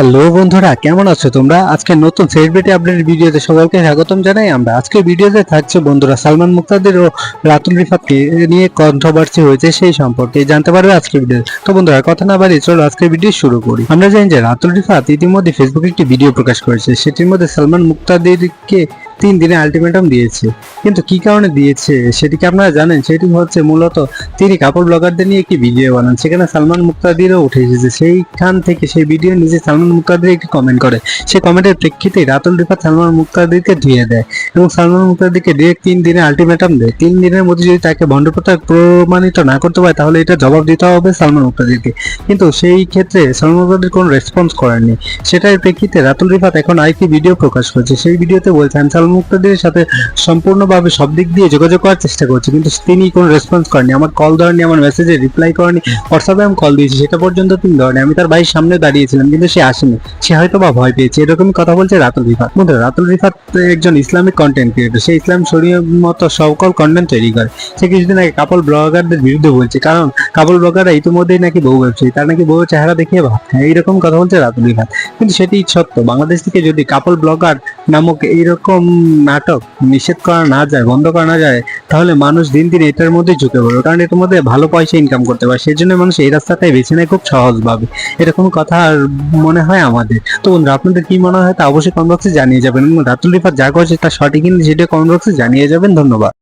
Hello বন্ধুরা, কেমন আছো তোমরা? আজকে নতুন সেলিব্রিটি আপডেট ভিডিওতে সকলকে স্বাগতম জানাই। আমরা আজকে ভিডিওতে থাকছে বন্ধুরা সালমান মুক্তাদের ও রাতুল রিফাতকে নিয়ে কন্ট্রোভার্সি হয়েছে সেই সম্পর্কে। জানতে পারবে আজকে ভিডিও তো বন্ধুরা, কথা না বাড়িয়ে চলো আজকে ভিডিও শুরু করি। আমরা জানি যে রাতুল রিফাত ইতিমধ্যে ফেসবুকে একটি ভিডিও প্রকাশ করেছে। সেটির মধ্যে সালমান মুক্তাদিরকে তিন দিনে আলটিমেটাম দিয়েছে। কিন্তু কি কারণে দিয়েছে সেটিকে আপনারা জানেন? সেটি হচ্ছে মূলত তিনি কাপড় ব্লগারদের নিয়ে একটি ভিডিও বানান, সেখানে সালমান মুক্তাদিরও উঠে এসেছে। সেইখান থেকে সেই ভিডিও নিজে সালমান মুক্তাদির একটি কমেন্ট করে। সেই কমেন্টের প্রেক্ষিতে রাতুল রিফাত সালমান মুক্তাদিরকে ধুয়ে দেয় এবং সালমান মুক্তাদিরকে ডিরেক্ট তিন দিনে আলটিমেটাম দেয়। তিন দিনের মধ্যে যদি তাকে ভণ্ডপ্রতাপ প্রমাণিত না করতে পারে, তাহলে এটা জবাব দিতে হবে সালমান মুক্তাদিরকে। কিন্তু সেই ক্ষেত্রে সালমান মুক্তাদির কোনো রেসপন্স করেননি সেটার প্রেক্ষিতে রাতুল রিফাত এখন আরেকটি ভিডিও প্রকাশ করেছে। সেই ভিডিওতে বলছে, আমি সালমান মুক্তাদিরের সাথে সম্পূর্ণভাবে সব দিক দিয়ে যোগাযোগ করার চেষ্টা করছি, কিন্তু তিনি কোনো রেসপন্স করেনি আমার কল ধরেনি আমার মেসেজে রিপ্লাই করেনি হোয়াটসঅ্যাপে আমি কল দিয়েছি, সেটা পর্যন্ত তিনি ধরেনি আমি তার ভাইয়ের সামনে দাঁড়িয়েছিলাম, কিন্তু সে আসেনি। সে হয়তো বা ভয় পেয়েছে, এরকমই কথা বলছে রাতুল রিফাত। বন্ধুরা, রাতুল রিফাত একজন ইসলামিক কন্টেন্ট ক্রিয়েটর সে ইসলাম শরীয় মতো সকল কন্টেন্ট তৈরি করে। সে কিছুদিন আগে কাপল ব্লগারদের বিরুদ্ধে বলছে, কারণ কাপল ব্লগাররা ইতিমধ্যেই নাকি বউ ব্যবসায়ী, তার নাকি বউ চেহারা দেখিয়ে ভাব এইরকম কথা বলছে রাতুল রিফাত। কিন্তু সেটি সত্য। বাংলাদেশ থেকে যদি কাপল ব্লগার নামক এইরকম নাটক নিষেধ করা না যায়, বন্ধ করা না যায়, তাহলে মানুষ দিন দিন এটার মধ্যে ঝুঁকে পড়বে কারণ এটার মধ্যে ভালো পয়সা ইনকাম করতে পারে। সেই জন্য মানুষ এই রাস্তাটাই বেছে নেয় খুব সহজভাবে। এরকম কথা আর মনে হয় আমাদের। তো বন্ধুরা, আপনাদের কি মনে হয় তা অবশ্যই কমেন্ট বক্সে জানিয়ে যাবেন। এবং রাতুল রিফার যা করছে তা সঠিক কিন্তু সেটা কমেন্ট বক্সে জানিয়ে যাবেন। ধন্যবাদ।